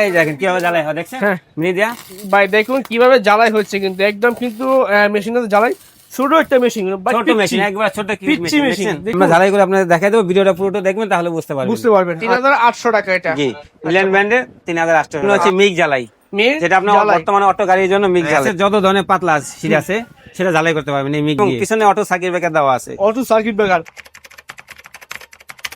এই দেখেন কীভাবে জ্বালাই হয় দেখছেন? হ্যাঁ। ভাই দেখুন কীভাবে জ্বালাই হচ্ছে কিন্তু। একদম কিন্তু মেশিনটা জ্বালাই। ছোট একটা মেশিন ছোট মেশিন একবার ছোট কি মেশিন machine, দেখছেন? দেখুন। আমরা জ্বালাই করে আপনাদের দেখাই দেবো ভিডিওটা পুরোটা দেখবেন তাহলে বুঝতে পারবেন। বুঝতে পারবেন। তিন হাজার আটশো টাকা এটা। জি ইলেন ব্র্যান্ডের তিন হাজার আটশো হচ্ছে মিক জ্বালাই। যেটা আপনার বর্তমানে অটো গাড়ির জন্য মিক জ্বালাই। যত ধরনের পাতলা সিট আছে সেটা জ্বালাই করতে পারবেন এই মিক পিছনে অটো সার্কিট ব্রেকার দেওয়া আছে। অটো সার্কিট ব্রেকার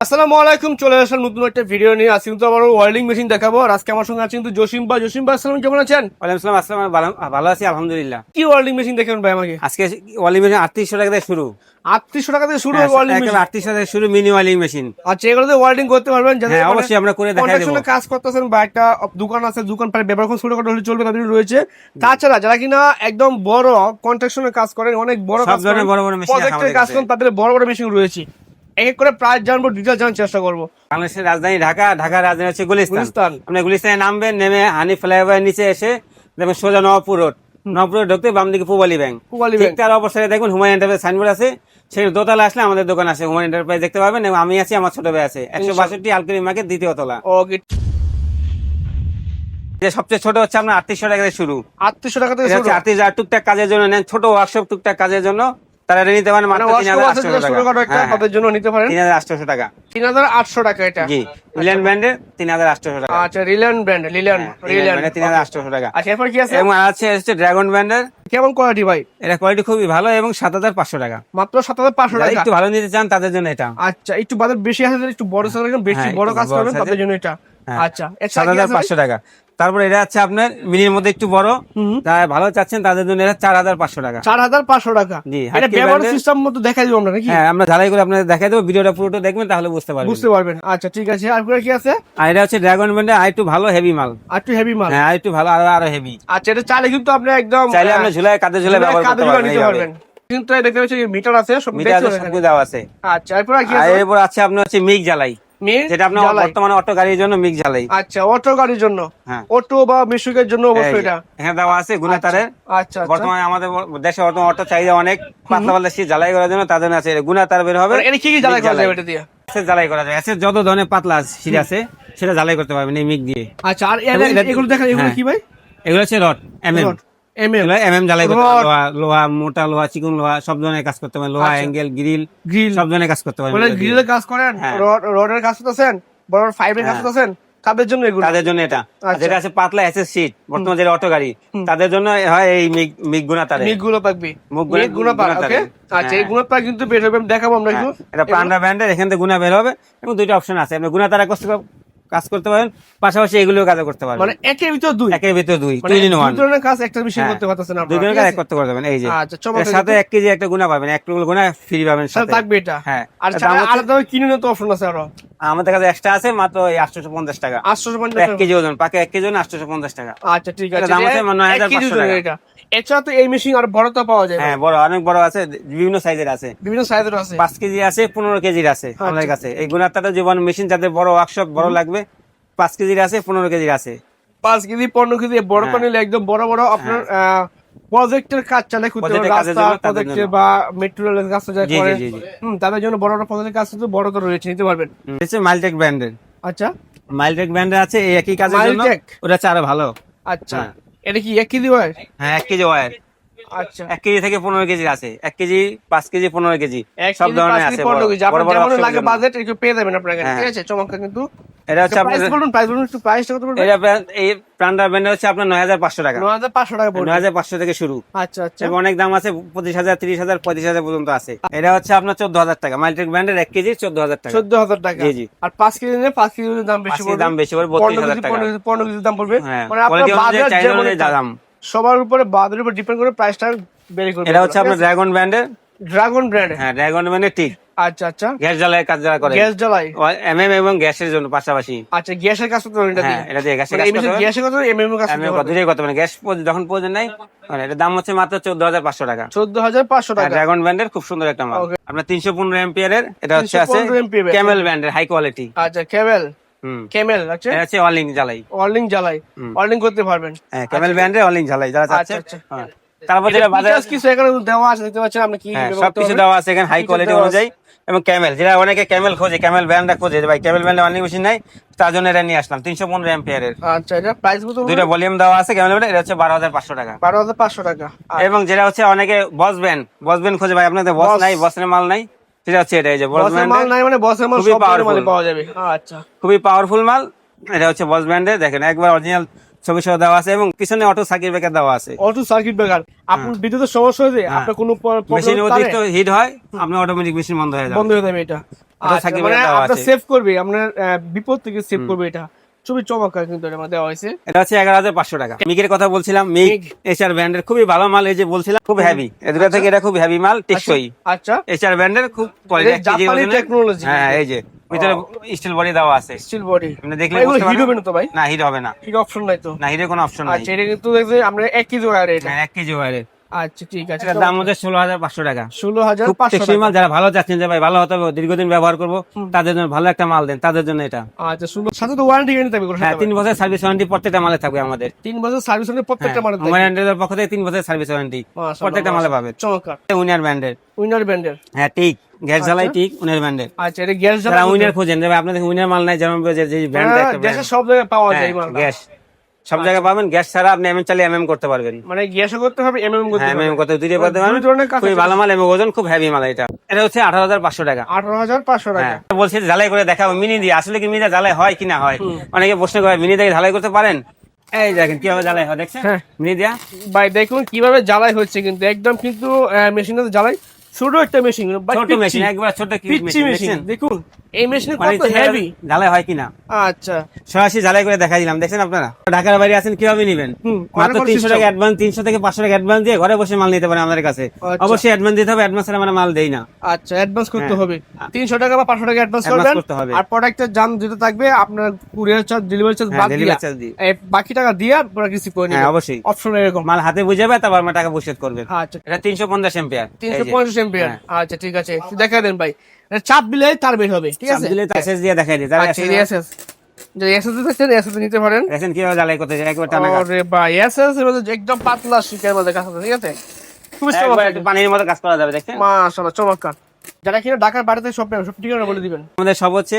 আসসালামু আলাইকুম চলে আসলাম নতুন একটা ভিডিও নিয়ে। আজকে কিন্তু আমার ওয়েল্ডিং মেশিন দেখাবো। আর আজকে আমার সঙ্গে আছে কিন্তু জসিম বা জসিম ভাই আসসালাম কেমন আছেন? ওয়ালাইকুম আসসালাম আসসালাম ভালো আছি আলহামদুলিল্লাহ। কি ওয়েল্ডিং মেশিন দেখেন ভাই আমাকে? আজকে ওয়ালিং মেশিন আটত্রিশশো টাকা থেকে শুরু। আটত্রিশশো টাকা থেকে শুরু ওয়েল্ডিং মেশিন আটত্রিশশো থেকে শুরু মিনি ওয়ালিং মেশিন আচ্ছা এগুলোতে ওয়েল্ডিং করতে পারবেন। হ্যাঁ অবশ্যই আমরা করে দেখাই দেবো। কাজ করতেছেন বা একটা দোকান আছে দোকান প্রায় ব্যবহার করে ছোট হলে চলবে তাদের রয়েছে। তাছাড়া যারা কিনা একদম বড় কন্ট্রাকশনে কাজ করেন অনেক বড় কাজ করেন বড় বড় মেশিন প্রজেক্টের কাজ করেন তাদের বড় বড় মেশিন রয়েছে। এক করে জানব ডিটেল জানার চেষ্টা করব। বাংলাদেশের রাজধানী ঢাকা ঢাকার রাজধানী হচ্ছে গুলিস্তান। আপনি গুলিস্তানে নামবেন নেমে হানি ফ্লাইওভার নিচে এসে দেখবেন সোজা নবাবপুর রোড। ঢুকতে বাম দিকে পুবালি ব্যাংক। ঠিক। তার অবসরে হুমায়ুন এন্টারপ্রাইজ সাইনবোর্ড আছে। সেই দোতলা আসলে আমাদের দোকান আছে হুমায়ুন এন্টারপ্রাইজ দেখতে পাবেন এবং আমি আছি আমার ছোট ভাই আছে। একশো বাষট্টি আলকারি মার্কেট দ্বিতীয় তলা। ওকে যে সবচেয়ে ছোট হচ্ছে আপনার আটত্রিশশো টাকা থেকে শুরু। আটত্রিশশো টাকা থেকে আটত্রিশ হাজার টুকটাক কাজের জন্য নেন ছোট ওয়ার্কশপ টুকটাক কাজের জন্য। তারা এটা নিতে পারেন মানে মাত্র তিন হাজার আটশো টাকা। ছোটখাটো হ্যাঁ, তাদের জন্য নিতে পারেন। তিন হাজার আটশো টাকা। তিন হাজার আটশো টাকা এটা। জি রিলায়েন্স ব্র্যান্ডের তিন হাজার আটশো টাকা। আচ্ছা রিলায়ন ব্র্যান্ড রিলায়ন রিলায়ন তিন হাজার আটশো টাকা। আচ্ছা এরপর কি আছে? এবং আছে হচ্ছে ড্রাগন ব্র্যান্ডের কেমন কোয়ালিটি ভাই? এটা কোয়ালিটি খুবই ভালো এবং সাত হাজার পাঁচশো টাকা। মাত্র সাত হাজার পাঁচশো টাকা? একটু ভালো নিতে চান তাদের জন্য এটা। আচ্ছা একটু বাজার বেশি আছে একটু বড় সাইজ বেশি হ্যাঁ, বড় কাজ করবেন তাদের জন্য এটা। হ্যাঁ। আচ্ছা সাত হাজার পাঁচশো টাকা। তারপরে এটা আছে আপনার মিনির মধ্যে একটু বড়। যারা ভালো চাচ্ছেন তাদের জন্য এটা চার হাজার পাঁচশো টাকা। চার হাজার পাঁচশো টাকা। জি, এটা ব্যবহার সিস্টেম মতো দেখাই দিব আমরা নাকি? হ্যাঁ আমরা ঝালাই করে আপনাদের দেখাই দেবো ভিডিওটা পুরোটা দেখবেন তাহলে বুঝতে পারবেন। বুঝতে পারবেন। আচ্ছা ঠিক আছে। আর কি আছে? আর এটা হচ্ছে ড্রাগন ব্র্যান্ডের আর একটু ভালো হেভি মাল। আর একটু হেভি মাল। হ্যাঁ আর একটু ভালো আরও আরও হেভি আচ্ছা এটা চালে কিন্তু আপনি একদম চাইলে আহ, আপনি ঝুলাই কাঁধে ঝুলাই ব্যবহার করতে পারবেন। কিন্তু দেখতে পাচ্ছি মিটার আছে সব মিটার আছে, পাবেন দেওয়া আছে। আচ্ছা এরপর কি আছে? এরপর আছে আপনার হচ্ছে মিক জ্বালাই। যেটা আপনার বর্তমানে অটো গাড়ির জন্য মিক জ্বালাই। আচ্ছা অটো গাড়ির জন্য? হ্যাঁ। অটো বা মিশুকের জন্য অবশ্যই এটা। এখানে দেওয়া আছে গুণাতারের। আচ্ছা আচ্ছা। বর্তমানে আমাদের দেশে অটো অটো চাহিদা অনেক। পাতলা পাতলা শীত জ্বালাই করার জন্য তাদের আছে গুণা তার বের হবে। এটা কি কি জ্বালাই করা যাবে এটা দিয়ে? এসে জ্বালাই করা যায় যত ধরনের পাতলা আছে সেটা জ্বালাই করতে পারবেন এই মিক দিয়ে। আচ্ছা আর এগুলো দেখেন এগুলো হ্যাঁ। কি ভাই? এগুলো হচ্ছে rod M M M M M M জ্বালাই করতে রড। পারবেন। লোহা লোহা মোটা লোহা চিকন লোহা সব ধরনের কাজ করতে পারেন লোহা আচ্ছা। অ্যাঙ্গেল গ্রিল গ্রিল সব ধরনের কাজ করতে পারবেন এগুলো দিয়ে। গ্রিলের কাজ করেন হ্যাঁ। রডের কাজ করতেছেন বড় ফাইবের কাজ হ্যাঁ। করতেছেন তাদের জন্য এগুলো তাদের জন্য এটা আচ্ছা। যেটা আছে পাতলা এসএস শীট বর্তমানে যেটা অটো গাড়ি তাদের জন্য হয় এই মিগ মিগ গুণা তারে মিগগুলো পাকবি মিগগুলো পাক ওকে আচ্ছা এই হ্যাঁ। পাক কিন্তু বের হবে দেখাবো আমরা একটু এটা পান্ডা ব্র্যান্ডের এখান থেকে গুণা বের হবে এবং দুইটা অপশন আছে আপনি গুণা তারা করতে কাজ করতে পারেন পাশাপাশি এগুলো কাজ করতে পারেন মানে একের ভিতর দুই। একের ভিতর দুই মানে টুইন ইন ওয়ান। দুটোর কাজ একটা বিষয় হ্যাঁ। করতে পারতেছেন দুই আপনারা দুটোর কাজ করতে পারবেন এই যে। আচ্ছা, চমৎকার। সাথে এক কেজি একটা গুণা পাবেন এক কিলো গুণা ফ্রি পাবেন সাথে থাকবে এটা? হ্যাঁ। আর আলাদা কিনে নিতে অপশন আছে আরও। আমাদের কাছে এক্সট্রা আছে মাত্র আটশো পঞ্চাশ টাকা। আটশো পঞ্চাশ এক কেজি ওজন পাকে এক কেজি ওজন আটশো পঞ্চাশ টাকা। আচ্ছা ঠিক আছে। দাম হচ্ছে এ- নয় হাজার পাঁচশো টাকা। এছাড়া তো এই মেশিন আর বড় তো পাওয়া যায়। হ্যাঁ বড় অনেক বড় আছে বিভিন্ন সাইজের আছে। বিভিন্ন সাইজের আছে। পাঁচ কেজি আছে পনেরো কেজির আছে আচ্ছা। আমাদের কাছে। এই গুণাত্মাটা জীবন মেশিন যাদের বড় ওয়ার্কশপ বড় লাগবে পাঁচ কেজির আছে পনেরো কেজির আছে। পাঁচ কেজি পনেরো কেজি বড় হ্যাঁ। প্যানেল একদম বড় বড় আপনার প্রজেক্টের কাজ চালে করতে পারবেন রাস্তা প্রজেক্টে বা মেট্রো রেলের কাজ চালায় করে। হুম, তাদের জন্য বড় বড় প্রজেক্টের কাজ তো বড় তো রয়েছে নিতে পারবেন। এসে মাইলটেক ব্র্যান্ডের আচ্ছা। মাইলটেক ব্র্যান্ডের আছে এই একই কাজের জন্য। ওটা আরও ভালো। আচ্ছা। হ্যাঁ। এটা কি এক কেজি ওয়ার হ্যাঁ এক কেজি ওয়ার আচ্ছা। এক কেজি থেকে পনেরো কেজি আছে। এক কেজি পাঁচ কেজি পনেরো কেজি। সব ধরনের আছে। বড়- বড় আপনার বড় যেমন option লাগে বাজেট একটু পেয়ে যাবেন আপনার কাছে। ঠিক আছে? চমৎকার কিন্তু। এটা হচ্ছে আপনার বলুন প্রাইস বলুন একটু প্রাইসটা কত পড়বে? এটা এই প্রান্ডার ব্র্যান্ডের হচ্ছে আপনার নয় হাজার টাকা। পাঁচশো টাকা পড়বে। নয় হাজার পাঁচশো থেকে শুরু। আচ্ছা আচ্ছা। এবং অনেক দাম আছে পঁচিশ হাজার তিরিশ হাজার পঁয়ত্রিশ হাজার পর্যন্ত আছে। এটা হচ্ছে আপনার চোদ্দ হাজার টাকা। মাল্টিক ব্র্যান্ডের এক কেজি চোদ্দ হাজার টাকা। চোদ্দ হাজার টাকা। জি, জি। আর পাঁচ কেজি নিলে পাঁচ কেজির দাম বেশি পড়বে। দাম বেশি পড়বে, 32,000 টাকা। পনেরো কেজি, দাম পড়বে। হ্যাঁ। মানে আপনার বাজার যেমন দাম। সবার উপরে বাজারের উপর ডিপেন্ড করে প্রাইসটা বেড়ে করবে। এটা হচ্ছে আপনার ড্রাগন ব্র্যান্ডের ড্রাগন ব্র্যান্ড হ্যাঁ ড্রাগন ব্র্যান্ডের টিক আচ্ছা আচ্ছা। গ্যাস জ্বালায় কাজ যারা করে। গ্যাস জ্বালাই এম এম এবং গ্যাসের জন্য পাশাপাশি। আচ্ছা গ্যাসের কাজ তো এটা হ্যাঁ দিয়ে। এটা দিয়ে গ্যাসের মানে কাজ করতে গ্যাসের কাজ এমএম কাজ আমি করতে পারবেন দুটোই করতে পারেন গ্যাস যখন প্রয়োজন নাই মানে এটা দাম হচ্ছে মাত্র চোদ্দ হাজার পাঁচশো টাকা। চোদ্দ হাজার পাঁচশো টাকা। ড্রাগন ব্র্যান্ডের খুব সুন্দর একটা মাল। আপনার তিনশো পনেরো এর এটা হচ্ছে আছে 315 এর। ক্যামেল ব্র্যান্ডের হাই কোয়ালিটি আচ্ছা হুম কেমেল আচ্ছা এটা হচ্ছে অলিং জ্বালাই। অর্লিং জ্বালাই। হুম। অর্লিং করতে পারবেন। হ্যাঁ ক্যামেল অলিং জ্বালাই যারা চাচ্ছে। আচ্ছা, আচ্ছা। হ্যাঁ। তারপর যেটা বাজারে কিছু এখানে দেওয়া আছে দেখতে পাচ্ছেন আপনি কি হ্যাঁ সবকিছু পারবেন। দেওয়া আছে এখানে হাই কোয়ালিটি অনুযায়ী এবং ক্যামেল। যেটা অনেকে ক্যামেল খোঁজে ক্যামেল খোঁজে ভাই ক্যামেল ব্র্যান্ডে অনেক বেশি নাই তার জন্য এটা নিয়ে আসলাম তিনশো পনেরো এম্পিয়ারের আচ্ছা এটা প্রাইস কত দুইটা ভলিউম দেওয়া আছে হবে এটা হচ্ছে বারো হাজার পাঁচশো টাকা। বারো হাজার পাঁচশো টাকা। এবং যেটা হচ্ছে অনেকে বস ব্যান্ড বস ব্যান্ড খোঁজে ভাই আপনাদের বস। নাই বসের মাল নাই সেটা হচ্ছে এটা এই যে বস মাল নাই মানে বসের মাল সব মালে পাওয়া যাবে। আচ্ছা। খুবই পাওয়ারফুল মাল। এটা হচ্ছে বস ব্যান্ডের দেখেন একবার অরিজিনাল ছবি সহ দেওয়া আছে এবং পিছনে অটো সার্কিট ব্রেকার দেওয়া আছে। অটো সার্কিট ব্রেকার আপনার বিদ্যুতের সমস্যা হয়েছে হ্যাঁ। আপনার কোনো মেশিন অতিরিক্ত হিট হয় আপনার অটোমেটিক মেশিন বন্ধ হয়ে যাবে। বন্ধ হয়ে যাবে এটা। এটা আচ্ছা, মানে সেভ করবে আপনার বিপদ থেকে সেভ করবে এটা। খুবই চমৎকার কিন্তু এটা আমার দেওয়া হয়েছে। এটা হচ্ছে এগারো হাজার পাঁচশো টাকা। মিকের কথা বলছিলাম মিগ। এচআর ব্র্যান্ডের খুবই ভালো মাল এই যে বলছিলাম খুব হেভি এ থেকে এটা খুব হেভি মাল টেকসই। আচ্ছা। এচআর ব্র্যান্ডের খুব কোয়ালিটি জাপানি technology হ্যাঁ এই যে ভিতরে স্টিল বডি দেওয়া আছে। স্টিল বডি আপনি দেখলে বুঝতে হিট হবে না তো ভাই। না হিট হবে না। হিট অপশন নাই তো। না হিটের কোনো অপশন নাই। আচ্ছা এটা কিন্তু দেখছে আমরা এক কেজি ওয়ার এটা হ্যাঁ, এক কেজি ওয়ারের আচ্ছা ঠিক আছে। এটার দাম হচ্ছে ষোলো হাজার পাঁচশো টাকা। ষোলো হাজার পাঁচশো মাল যারা ভালো চাচ্ছেন যে ভাই ভালো হতে হবে দীর্ঘদিন ব্যবহার করব তাদের জন্য ভালো একটা মাল দেন তাদের জন্য এটা। আচ্ছা ষোলো সাথে তো ওয়ারেন্টি গ্যারান্টি থাকবে হ্যাঁ তিন বছর সার্ভিস ওয়ারেন্টি প্রত্যেকটা মালে থাকবে আমাদের। তিন বছর সার্ভিস হলে প্রত্যেকটা মাল থাকবে। মোবাইল পক্ষ থেকে তিন বছর সার্ভিস ওয়ারেন্টি প্রত্যেকটা মালে পাবে চমৎকার। উইনার ব্র্যান্ডের উইনার ব্র্যান্ডের হ্যাঁ ঠিক। গ্যাস জ্বালাই ঠিক উইনার ব্র্যান্ডের আচ্ছা এটা গ্যাস যারা উইনার খোঁজেন আপনাদের উইনার মাল নাই যেমন যে যে ব্র্যান্ড গ্যাসের হ্যাঁ, সব জায়গায় পাওয়া যায়। গ্যাস। সব জায়গায় পাবেন গ্যাস ছাড়া আপনি এমএম চালিয়ে এমএম করতে পারবেন। মানে গ্যাসও করতে হবে এমএম করতে হ্যাঁ হবে এমএম করতে দুইটা করতে পারবেন। খুবই ভালো মাল এবং ওজন খুব হেভি মাল এটা। এটা হচ্ছে আঠারো হাজার পাঁচশো টাকা। আঠারো হাজার পাঁচশো টাকা। হ্যাঁ। বলছি ঝালাই করে দেখাবো মিনি দিয়ে। আসলে কি মিনি ঝালাই হয় কি না হয়? অনেকে প্রশ্ন করে মিনি দিয়ে ঝালাই করতে পারেন? এই দেখেন কীভাবে ঝালাই হয় দেখছেন? হ্যাঁ। মিনি দিয়া? ভাই দেখুন কীভাবে জ্বালাই হচ্ছে কিন্তু। একদম কিন্তু মেশিনে জ্বালাই ছোট একটা মেশিন ছোট মেশিন একবার ছোট মেশিন দেখুন। এই মেশিনে মানে কত হেভি ঝালাই হয় কিনা? আচ্ছা। সরাসরি ঝালাই করে দেখা দিলাম। দেখছেন আপনারা? ঢাকার বাইরে আছেন কীভাবে নিবেন? মাত্র তিনশো টাকা অ্যাডভান্স তিনশো থেকে পাঁচশো টাকা অ্যাডভান্স দিয়ে ঘরে বসে মাল নিতে পারেন আমাদের কাছে। আচ্ছা। অবশ্যই অ্যাডভান্স দিতে হবে অ্যাডভান্স আমরা মাল দেই না। আচ্ছা অ্যাডভান্স করতে হ্যাঁ। হবে। তিনশো টাকা বা পাঁচশো টাকা অ্যাডভান্স করবেন। আর প্রোডাক্টের দাম যেটা থাকবে আপনার কুরিয়ার চার্জ ডেলিভারি চার্জ বাদ দিয়া। বাকি টাকা দিয়ে প্রোডাক্ট রিসিভ করে হ্যাঁ নেবেন। অবশ্যই। অপশন এরকম। মাল হাতে বুঝাবে তারপর আমরা টাকা পরিশোধ করবেন। আচ্ছা। এটা তিনশো পঞ্চাশ এম্পিয়ার তিনশো পঞ্চাশ হ্যাঁ। আচ্ছা ঠিক আছে। দেখা দেন ভাই। চাপ দিলে তার বের হবে ঠিক আছে? দিলে এসএস দিয়ে দেখাই দিই তাহলে আচ্ছা এসএস যদি এসএস থাকছেন এসএস নিতে পারেন। দেখেন কীভাবে জ্বালাই করতে যায় একবার টানা। ওরে ভাই এসএস এর মধ্যে একদম পাতলা শিকের মধ্যে কাজ ঠিক আছে? একবার চমৎকার। একটু পানির মতো কাজ করা যাবে দেখছেন? মাশাআল্লাহ চমৎকার। যারা কিনা ঢাকার বাড়িতে সব সব ঠিকানা বলে দিবেন। আমাদের সব হচ্ছে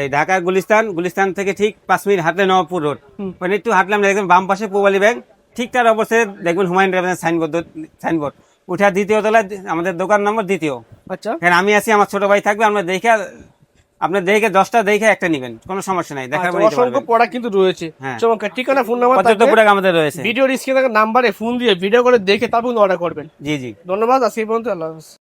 এই ঢাকা গুলিস্তান গুলিস্তান থেকে ঠিক পাঁচ মিনিট হাঁটলে নবপুর রোড। মানে একটু হাঁটলাম দেখবেন বাম পাশে পুবালি ব্যাংক ঠিক তার অবশ্যই দেখবেন হুমায়ুন সাইনবোর্ড সাইনবোর্ড উঠা দ্বিতীয় তলায় আমাদের দোকান নম্বর দ্বিতীয়। আচ্ছা আমি আছি আমার ছোট ভাই থাকবে আমরা দেখে আপনার দেখে দশটা দেখে একটা নিবেন কোনো সমস্যা নাই দেখা আচ্ছা, অসংখ্য পড়া প্রোডাক্ট কিন্তু রয়েছে। হ্যাঁ। চমৎকার ঠিকানা ফোন নাম্বার পর্যাপ্ত প্রোডাক্ট আমাদের রয়েছে। ভিডিও স্ক্রিনে নাম্বারে ফোন দিয়ে ভিডিও করে দেখে তারপর অর্ডার করবেন। জি জি। ধন্যবাদ আজকে পর্যন্ত আল্লাহ হাফেজ।